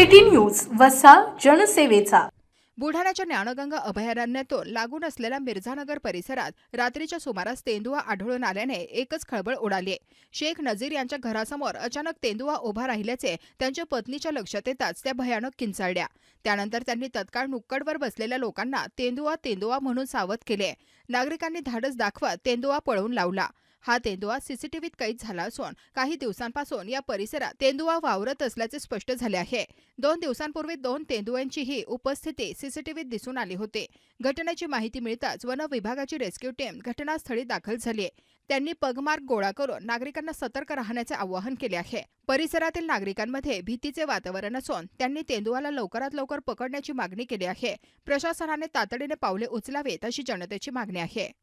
City news वसा जनसेवेचा. बुलढाण्याच्या ज्ञानगंगा अभयारण्यातून लागून असलेल्या मिर्झानगर परिसरात रात्रीच्या सुमारास तेंदुआ आढळून आल्याने एकच खळबळ उडाली शेख नजीर यांच्या घरासमोर अचानक तेंदुआ उभा राहिल्याचे त्यांच्या पत्नीच्या लक्षात येताच त्या भयानक किंचाळल्या. त्यानंतर त्यांनी तत्काळ नुक्कडवर बसलेल्या लोकांना तेंदुआ तेंदुआ म्हणून सावध केले. नागरिकांनी धाडस दाखवत तेंदुआ पळवून लावला. हा तेंदुआ सीसीटीव्हीत कैद झाला असून काही दिवसांपासून या परिसरात तेंदुआ वावरत असल्याचे स्पष्ट झाले आहे. दोन दिवसांपूर्वी दोन तेंदुयांचीही उपस्थिती सीसीटीव्हीत दिसून आली होती. घटनेची माहिती मिळताच वन विभागाची रेस्क्यू टीम घटनास्थळी दाखल झाली त्यांनी पगमार्ग गोळा करून नागरिकांना सतर्क राहण्याचे आवाहन केले आहे. परिसरातील नागरिकांमध्ये भीतीचे वातावरण असून त्यांनी तेंदुआला लवकरात लवकर पकडण्याची मागणी केली आहे. प्रशासनाने तातडीने पावले उचलावेत अशी जनतेची मागणी आहे.